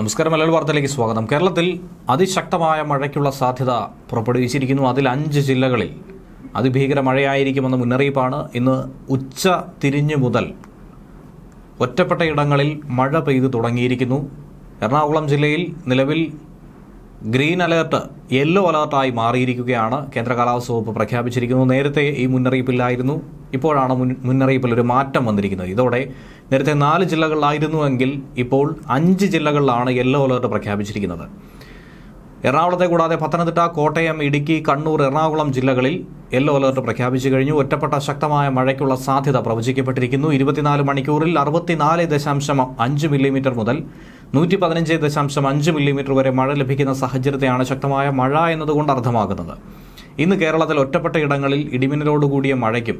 നമസ്കാരം മലയാള വാർത്തയിലേക്ക് സ്വാഗതം. കേരളത്തിൽ അതിശക്തമായ മഴയ്ക്കുള്ള സാധ്യത പുറപ്പെടുവിച്ചിരിക്കുന്നു. അതിൽ അഞ്ച് ജില്ലകളിൽ അതിഭീകര മഴയായിരിക്കുമെന്ന മുന്നറിയിപ്പാണ്. ഇന്ന് ഉച്ച തിരിഞ്ഞു മുതൽ ഒറ്റപ്പെട്ട ഇടങ്ങളിൽ മഴ പെയ്തു തുടങ്ങിയിരിക്കുന്നു. എറണാകുളം ജില്ലയിൽ നിലവിൽ ഗ്രീൻ അലേർട്ട് യെല്ലോ അലേർട്ടായി മാറിയിരിക്കുകയാണ് കേന്ദ്ര കാലാവസ്ഥ വകുപ്പ് പ്രഖ്യാപിച്ചിരിക്കുന്നു. നേരത്തെ ഈ മുന്നറിയിപ്പില്ലായിരുന്നു. ഇപ്പോഴാണ് മുന്നറിയിപ്പിൽ ഒരു മാറ്റം വന്നിരിക്കുന്നത്. ഇതോടെ നേരത്തെ നാല് ജില്ലകളിലായിരുന്നുവെങ്കിൽ ഇപ്പോൾ അഞ്ച് ജില്ലകളിലാണ് യെല്ലോ അലേർട്ട് പ്രഖ്യാപിച്ചിരിക്കുന്നത്. എറണാകുളത്തെ കൂടാതെ പത്തനംതിട്ട കോട്ടയം ഇടുക്കി കണ്ണൂർ എറണാകുളം ജില്ലകളിൽ യെല്ലോ അലർട്ട് പ്രഖ്യാപിച്ചു കഴിഞ്ഞു. ഒറ്റപ്പെട്ട ശക്തമായ മഴയ്ക്കുള്ള സാധ്യത പ്രവചിക്കപ്പെട്ടിരിക്കുന്നു. ഇരുപത്തിനാല് മണിക്കൂറിൽ അറുപത്തിനാല് ദശാംശം അഞ്ച് മില്ലിമീറ്റർ മുതൽ നൂറ്റി പതിനഞ്ച് ദശാംശം അഞ്ച് മില്ലിമീറ്റർ വരെ മഴ ലഭിക്കുന്ന സാഹചര്യത്തെയാണ് ശക്തമായ മഴ എന്നതുകൊണ്ട് അർത്ഥമാക്കുന്നത്. ഇന്ന് കേരളത്തിൽ ഒറ്റപ്പെട്ട ഇടങ്ങളിൽ ഇടിമിന്നലോടുകൂടിയ മഴയ്ക്കും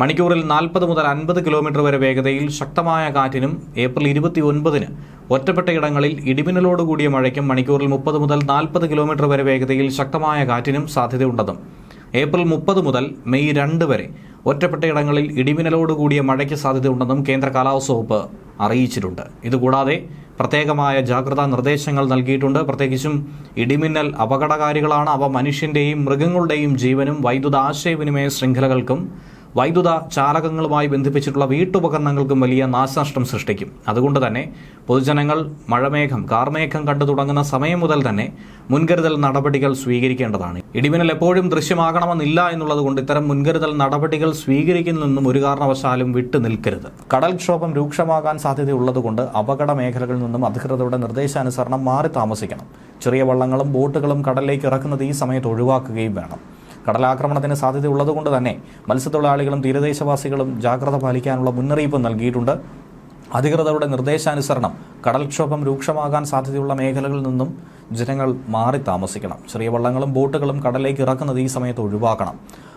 മണിക്കൂറിൽ നാൽപ്പത് മുതൽ അൻപത് കിലോമീറ്റർ വരെ വേഗതയിൽ ശക്തമായ കാറ്റിനും ഏപ്രിൽ ഇരുപത്തി ഒൻപതിന് ഒറ്റപ്പെട്ട ഇടങ്ങളിൽ ഇടിമിന്നലോടുകൂടിയ മഴയ്ക്കും മണിക്കൂറിൽ മുപ്പത് മുതൽ നാൽപ്പത് കിലോമീറ്റർ വരെ വേഗതയിൽ ശക്തമായ കാറ്റിനും സാധ്യതയുണ്ടെന്നും ഏപ്രിൽ മുപ്പത് മുതൽ മെയ് രണ്ട് വരെ ഒറ്റപ്പെട്ട ഇടങ്ങളിൽ ഇടിമിന്നലോടുകൂടിയ മഴയ്ക്ക് സാധ്യതയുണ്ടെന്നും കേന്ദ്ര കാലാവസ്ഥ വകുപ്പ് അറിയിച്ചിട്ടുണ്ട്. ഇതുകൂടാതെ പ്രത്യേകമായ ജാഗ്രതാ നിർദ്ദേശങ്ങൾ നൽകിയിട്ടുണ്ട്. പ്രത്യേകിച്ചും ഇടിമിന്നൽ അപകടകാരികളാണ് അവ മനുഷ്യന്റെയും മൃഗങ്ങളുടെയും ജീവനും വൈദ്യുത ആശയവിനിമയ ശൃംഖലകൾക്കും വൈദ്യുത ചാലകങ്ങളുമായി ബന്ധിപ്പിച്ചിട്ടുള്ള വീട്ടുപകരണങ്ങൾക്കും വലിയ നാശനഷ്ടം സൃഷ്ടിക്കും. അതുകൊണ്ട് തന്നെ പൊതുജനങ്ങൾ മഴമേഘം കാർമേഘം കണ്ടു തുടങ്ങുന്ന സമയം മുതൽ തന്നെ മുൻകരുതൽ നടപടികൾ സ്വീകരിക്കേണ്ടതാണ്. ഇടിമിന്നൽ എപ്പോഴും ദൃശ്യമാകണമെന്നില്ല എന്നുള്ളതുകൊണ്ട് ഇത്തരം മുൻകരുതൽ നടപടികൾ സ്വീകരിക്കുന്നതെന്നും ഒരു കാരണവശാലും വിട്ടു നിൽക്കരുത്. കടൽക്ഷോഭം രൂക്ഷമാകാൻ സാധ്യതയുള്ളതുകൊണ്ട് അപകട മേഖലകളിൽ നിന്നും അധികൃതരുടെ നിർദ്ദേശാനുസരണം മാറി താമസിക്കണം. ചെറിയ വള്ളങ്ങളും ബോട്ടുകളും കടലിലേക്ക് ഇറക്കുന്നത് ഈ സമയത്ത് ഒഴിവാക്കുകയും വേണം. കടലാക്രമണത്തിന് സാധ്യതയുള്ളതുകൊണ്ട് തന്നെ മത്സ്യത്തൊഴിലാളികളും തീരദേശവാസികളും ജാഗ്രത പാലിക്കാനുള്ള മുന്നറിയിപ്പ് നൽകിയിട്ടുണ്ട്. അധികൃതരുടെ നിർദ്ദേശാനുസരണം കടൽക്ഷോഭം രൂക്ഷമാകാൻ സാധ്യതയുള്ള മേഖലകളിൽ നിന്നും ജനങ്ങൾ മാറി താമസിക്കണം ചെറിയ വള്ളങ്ങളും ബോട്ടുകളും കടലിലേക്ക് ഇറക്കുന്നത് ഈ സമയത്ത് ഒഴിവാക്കണം.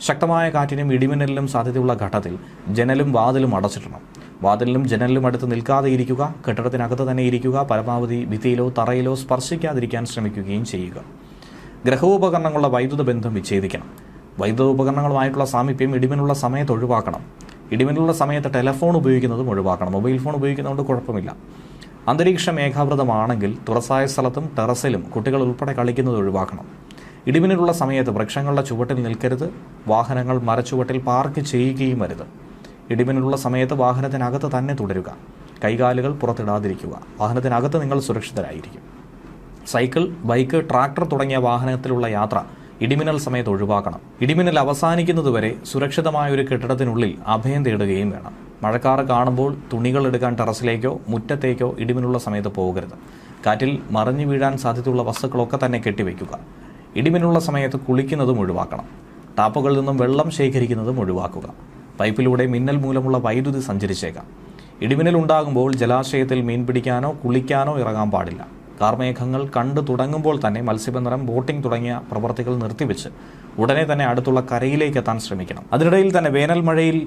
ശക്തമായ കാറ്റിനും ഇടിമിന്നലിനും സാധ്യതയുള്ള ഘട്ടത്തിൽ ജനലും വാതിലും അടച്ചിടണം. വാതിലിലും ജനലിലും അടുത്ത് നിൽക്കാതെ ഇരിക്കുക കെട്ടിടത്തിനകത്ത് തന്നെ ഇരിക്കുക പരമാവധി ഭിത്തിയിലോ തറയിലോ സ്പർശിക്കാതിരിക്കാൻ ശ്രമിക്കുകയും ചെയ്യുക. ഗ്രഹോപകരണങ്ങളുടെ വൈദ്യുത ബന്ധം വിച്ഛേദിക്കണം. വൈദ്യുത ഉപകരണങ്ങളുമായിട്ടുള്ള സാമീപ്യം ഇടിമിനുള്ള സമയത്ത് ഒഴിവാക്കണം. ഇടിമിനുള്ള സമയത്ത് ടെലഫോൺ ഉപയോഗിക്കുന്നതും ഒഴിവാക്കണം. മൊബൈൽ ഫോൺ ഉപയോഗിക്കുന്നതുകൊണ്ട് കുഴപ്പമില്ല. അന്തരീക്ഷം മേഘാവൃതമാണെങ്കിൽ തുറസായ സ്ഥലത്തും ടെറസിലും കുട്ടികൾ ഉൾപ്പെടെ കളിക്കുന്നത് ഒഴിവാക്കണം. ഇടിമിന്നലുള്ള സമയത്ത് വൃക്ഷങ്ങളുടെ ചുവട്ടിൽ നിൽക്കരുത് വാഹനങ്ങൾ മരച്ചുവട്ടിൽ പാർക്ക് ചെയ്യുകയും അരുത്. ഇടിമിന്നലുള്ള സമയത്ത് വാഹനത്തിനകത്ത് തന്നെ തുടരുക. കൈകാലുകൾ പുറത്തിടാതിരിക്കുക. വാഹനത്തിനകത്ത് നിങ്ങൾ സുരക്ഷിതരായിരിക്കും. സൈക്കിൾ ബൈക്ക് ട്രാക്ടർ തുടങ്ങിയ വാഹനത്തിലുള്ള യാത്ര ഇടിമിന്നൽ സമയത്ത് ഒഴിവാക്കണം. ഇടിമിന്നൽ അവസാനിക്കുന്നതുവരെ സുരക്ഷിതമായ ഒരു കെട്ടിടത്തിനുള്ളിൽ അഭയം തേടുകയും വേണം. മഴക്കാറ് കാണുമ്പോൾ തുണികൾ എടുക്കാൻ ടെറസിലേക്കോ മുറ്റത്തേക്കോ ഇടിമിന്നുള്ള സമയത്ത് പോകരുത്. കാറ്റിൽ മറിഞ്ഞു വീഴാൻ സാധ്യതയുള്ള വസ്തുക്കളൊക്കെ തന്നെ കെട്ടിവെക്കുക. ഇടിമിന്നുള്ള സമയത്ത് കുളിക്കുന്നതും ഒഴിവാക്കണം. ടാപ്പുകളിൽ നിന്നും വെള്ളം ശേഖരിക്കുന്നതും ഒഴിവാക്കുക. പൈപ്പിലൂടെ മിന്നൽ മൂലമുള്ള വൈദ്യുതി സഞ്ചരിച്ചേക്കാം. ഇടിമിന്നൽ ഉണ്ടാകുമ്പോൾ ജലാശയത്തിൽ മീൻ പിടിക്കാനോ കുളിക്കാനോ ഇറങ്ങാൻ പാടില്ല. കാർമേഘങ്ങൾ കണ്ടു തുടങ്ങുമ്പോൾ തന്നെ മത്സ്യബന്ധനം ബോട്ടിംഗ് തുടങ്ങിയ പ്രവർത്തികൾ നിർത്തിവെച്ച് ഉടനെ തന്നെ അടുത്തുള്ള കരയിലേക്ക് എത്താൻ ശ്രമിക്കണം. അതിനിടയിൽ തന്നെ വേനൽ മഴയിൽ